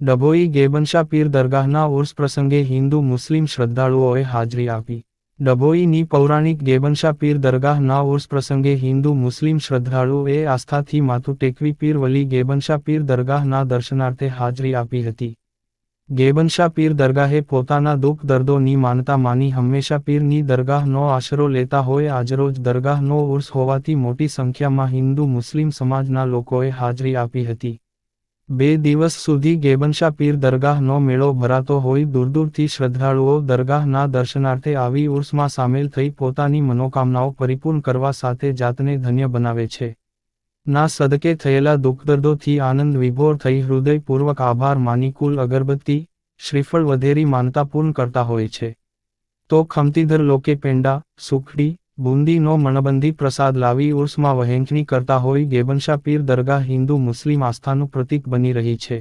ડભોઈ ગેબનશા પીર દરગાહના ઉર્સ પ્રસંગે હિન્દુ મુસ્લિમ શ્રદ્ધાળુઓએ હાજરી આપી. ડભોઈની પૌરાણિક ગેબનશા પીર દરગાહના ઉર્સ પ્રસંગે હિન્દુ મુસ્લિમ શ્રદ્ધાળુઓએ આસ્થાથી માથું ટેકવી પીર વલી ગેબનશા પીર દરગાહના દર્શનાર્થે હાજરી આપી હતી. ગેબનશા પીર દરગાહે પોતાના દુઃખ દર્દોની માનતા માની હંમેશા પીરની દરગાહનો આશરો લેતા હોય આજરોજ દરગાહનો ઉર્સ હોવાથી મોટી સંખ્યામાં હિન્દુ મુસ્લિમ સમાજના લોકોએ હાજરી આપી હતી. બે દિવસ સુધી ગેબનશા પીર દરગાહનો મેળો ભરાતો હોય દૂરદૂરથી શ્રદ્ધાળુઓ દરગાહના દર્શનાર્થે આવી ઉર્સમાં સામેલ થઈ પોતાની મનોકામનાઓ પરિપૂર્ણ કરવા સાથે જાતને ધન્ય બનાવે છે. ના સદકે થયેલા દુઃખદર્દોથી આનંદ વિભોર થઈ હૃદયપૂર્વક આભાર માની કુલ અગરબત્તી, શ્રીફળ વધેરી માનતા પૂર્ણ કરતા હોય છે. તો ખમતીધર લોકે પેંડા, સુખડી બુંદીનો મણબંધી પ્રસાદ લાવી ઉર્સમાં વહેંચણી કરતા હોય ગેબનશા પીર દરગાહ હિન્દુ મુસ્લિમ આસ્થાનું પ્રતીક બની રહી છે.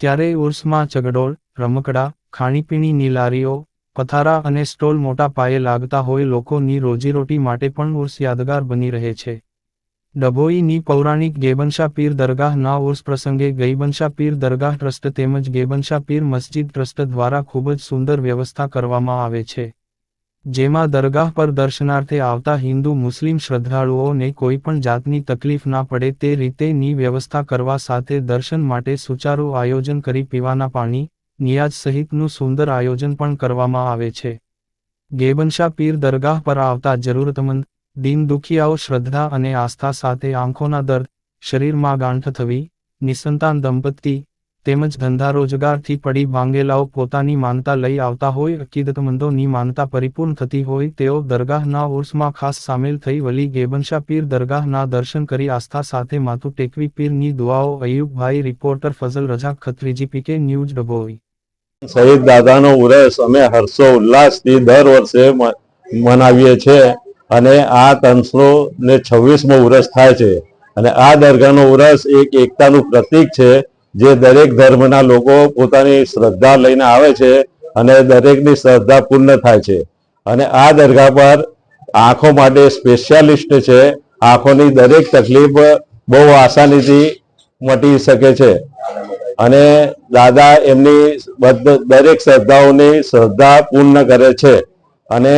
ત્યારે ઉર્સમાં ચગડોળ, રમકડા ખાણીપીણીની લારીઓ, પથારા અને સ્ટોલ મોટા પાયે લાગતા હોય લોકોની રોજીરોટી માટે પણ ઉર્સ યાદગાર બની રહે છે. ડભોઈની પૌરાણિક ગેબનશા પીર દરગાહના ઉર્સ પ્રસંગે ગઈબનશા પીર દરગાહ ટ્રસ્ટ તેમજ ગેબનશા પીર મસ્જિદ ટ્રસ્ટ દ્વારા ખૂબ જ સુંદર વ્યવસ્થા કરવામાં આવે છે. જેમાં દરગાહ પર દર્શનાર્થે આવતા હિન્દુ મુસ્લિમ શ્રદ્ધાળુઓને કોઈ પણ જાતની તકલીફ ના પડે તે રીતેની વ્યવસ્થા કરવા સાથે દર્શન માટે સુચારુ આયોજન કરી પીવાના પાણી, નિયાજ સહિતનું સુંદર આયોજન પણ કરવામાં આવે છે. ગેબનશા પીર દરગાહ પર આવતા જરૂરતમંદ દીન દુખિયાઓ શ્રદ્ધા અને આસ્થા સાથે આંખોના દર્દ, શરીરમાં ગાંઠ થવી, નિસંતાન દંપતી તેમજ ધંધા રોજગારથી પડી ભાંગેલાઓ પોતાની માનતા લઈ આવતા હોય અકીદતમંદોની માનતા પરિપૂર્ણ થતી હોય, તેઓ દરગાહના ઉર્સમાં ખાસ સામેલ થઈ વલી ગેબનશા પીર દરગાહના દર્શન કરી આસ્થા સાથે માથું ટેકવી પીરની દુઆઓ અયુબભાઈ રિપોર્ટર ફઝલ રજા ખત્રીજી પીકે ન્યૂઝ ડબોઈ શહીદ દાદાનો ઉરસ અમે હર્ષો ઉલ્લાસથી દર વર્ષે મનાવીએ છીએ અને આ ત્રણસો ને છવ્વીસમો ઉરસ થાય છે. અને આ દરગાહનો ઉરસ એક એકતાનું પ્રતીક છે. જે દરેક ધર્મના લોકો પોતાની શ્રદ્ધા લઈને આવે છે અને દરેકની શ્રદ્ધા પૂર્ણ થાય છે. અને આ દરગાહ પર આંખો માટે સ્પેશિયાલિસ્ટ છે. આંખોની દરેક તકલીફ બહુ આસાનીથી મટી શકે છે. અને દાદા એમની દરેક શ્રદ્ધાઓની શ્રદ્ધા પૂર્ણ કરે છે. અને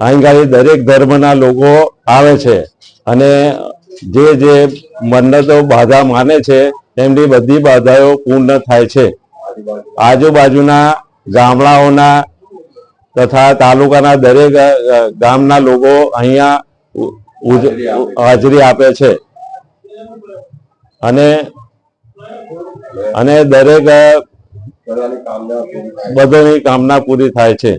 અહીં ગાડી દરેક ધર્મના લોકો આવે છે. અને જે જે મન્નતો બાધા માને છે એમની બધી બાધાઓ પૂર્ણ થાય છે. આજુબાજુના ગામડાઓના તથા તાલુકાના દરેક ગામના લોકો અહીંયા હાજરી આપે છે. અને અને દરેક બધાની કામના પૂરી થાય છે.